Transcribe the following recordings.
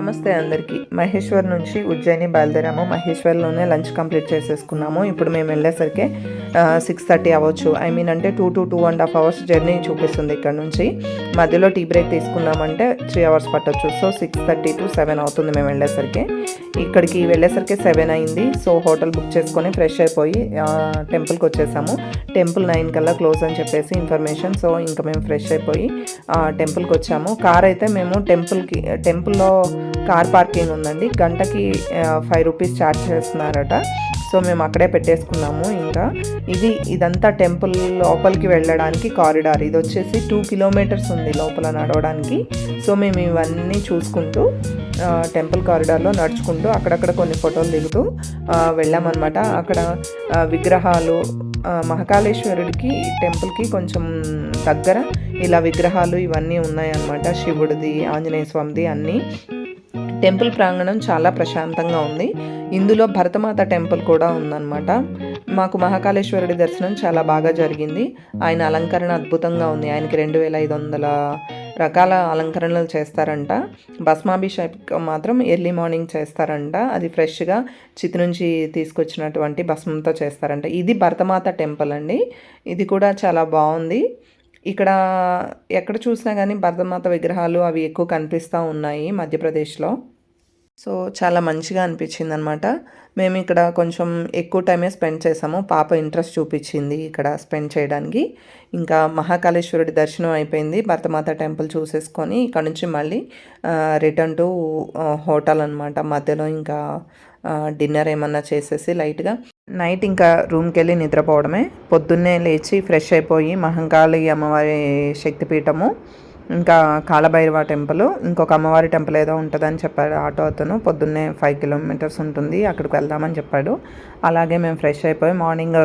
నమస్తే అందరికీ. మహేశ్వర్ నుంచి ఉజ్జయిని బయలుదేరాము మహేశ్వర్లోనే లంచ్ కంప్లీట్ చేసేసుకున్నాము. ఇప్పుడు మేము వెళ్ళేసరికి సిక్స్ థర్టీ అవ్వచ్చు. ఐ మీన్ అంటే two to two and half hours journey చూపిస్తుంది ఇక్కడ నుంచి. మధ్యలో టీ బ్రేక్ తీసుకున్నామంటే త్రీ అవర్స్ పట్టొచ్చు. So six thirty to seven అవుతుంది మేము వెళ్ళేసరికి. ఇక్కడికి వెళ్ళేసరికి సెవెన్ అయింది. సో హోటల్ బుక్ చేసుకొని ఫ్రెష్ అయిపోయి టెంపుల్కి వచ్చేసాము. టెంపుల్ నైన్ కల్లా క్లోజ్ అని చెప్పేసి ఇన్ఫర్మేషన్ సో ఇంకా మేము ఫ్రెష్ అయిపోయి టెంపుల్కి వచ్చాము. కార్ అయితే మేము టెంపుల్కి టెంపుల్లో కార్ పార్కింగ్ ఉందండి. గంటకి ఫైవ్ రూపీస్ ఛార్జ్ చేస్తున్నారట. సో మేము అక్కడే పెట్టేసుకున్నాము ఇంకా. ఇది ఇదంతా టెంపుల్ లోపలికి వెళ్ళడానికి కారిడార్. ఇది వచ్చేసి టూ కిలోమీటర్స్ ఉంది లోపల నడవడానికి. సో మేము ఇవన్నీ చూసుకుంటూ టెంపుల్ కారిడార్లో నడుచుకుంటూ అక్కడక్కడ కొన్ని ఫోటోలు దిగుతూ వెళ్ళామన్నమాట. అక్కడ విగ్రహాలు మహాకాళేశ్వరుడికి టెంపుల్కి కొంచెం దగ్గర ఇలా విగ్రహాలు ఇవన్నీ ఉన్నాయన్నమాట. శివుడిది ఆంజనేయ స్వామిది అన్నీ. టెంపుల్ ప్రాంగణం చాలా ప్రశాంతంగా ఉంది. ఇందులో భరతమాత టెంపుల్ కూడా ఉందన్నమాట. మాకు మహాకాళేశ్వరుడి దర్శనం చాలా బాగా జరిగింది. ఆయన అలంకరణ అద్భుతంగా ఉంది. ఆయనకి రెండు వేల ఐదు వందల రకాల అలంకరణలు చేస్తారంట. భస్మాభిషేకం మాత్రం ఎర్లీ మార్నింగ్ చేస్తారంట. అది ఫ్రెష్గా చితి నుంచి తీసుకొచ్చినటువంటి భస్మంతో చేస్తారంట. ఇది భరతమాత టెంపుల్ అండి. ఇది కూడా చాలా బాగుంది. ఇక్కడ ఎక్కడ చూసినా కానీ భరతమాత విగ్రహాలు అవి ఎక్కువ కనిపిస్తూ ఉన్నాయి మధ్యప్రదేశ్లో. సో చాలా మంచిగా అనిపించింది అనమాట మేము ఇక్కడ కొంచెం ఎక్కువ టైమే స్పెండ్ చేసాము. పాప ఇంట్రెస్ట్ చూపించింది ఇక్కడ స్పెండ్ చేయడానికి. ఇంకా మహాకాళేశ్వరుడి దర్శనం అయిపోయింది. భరతమాత టెంపుల్ చూసేసుకొని ఇక్కడ నుంచి మళ్ళీ రిటర్న్ టు హోటల్ అనమాట మధ్యలో ఇంకా డిన్నర్ ఏమన్నా చేసేసి లైట్గా నైట్ ఇంకా రూమ్కి వెళ్ళి నిద్రపోవడమే. పొద్దున్నే లేచి ఫ్రెష్ అయిపోయి మహంకాళి అమ్మవారి శక్తిపీఠము ఇంకా కాలభైరవ టెంపుల్ ఇంకొక అమ్మవారి టెంపుల్ ఏదో ఉంటుందని చెప్పాడు ఆటో అతను. పొద్దున్నే ఫైవ్ కిలోమీటర్స్ ఉంటుంది అక్కడికి వెళ్దామని చెప్పాడు. అలాగే మేము ఫ్రెష్ అయిపోయి మార్నింగ్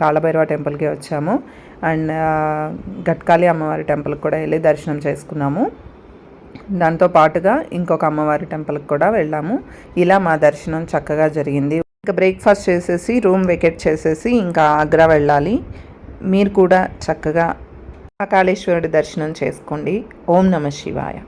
కాలభైరవ టెంపుల్కి వచ్చాము. అండ్ గట్కాలి అమ్మవారి టెంపుల్కి కూడా వెళ్ళి దర్శనం చేసుకున్నాము. దాంతో పాటుగా ఇంకొక అమ్మవారి టెంపుల్కి కూడా వెళ్ళాము. ఇలా మా దర్శనం చక్కగా జరిగింది. ఇంకా బ్రేక్ఫాస్ట్ చేసేసి రూమ్ వెకెట్ చేసేసి ఇంకా ఆగ్రా వెళ్ళాలి. మీరు కూడా చక్కగా కాళేశ్వరుడి దర్శనం చేసుకోండి. ఓం నమ శివాయ.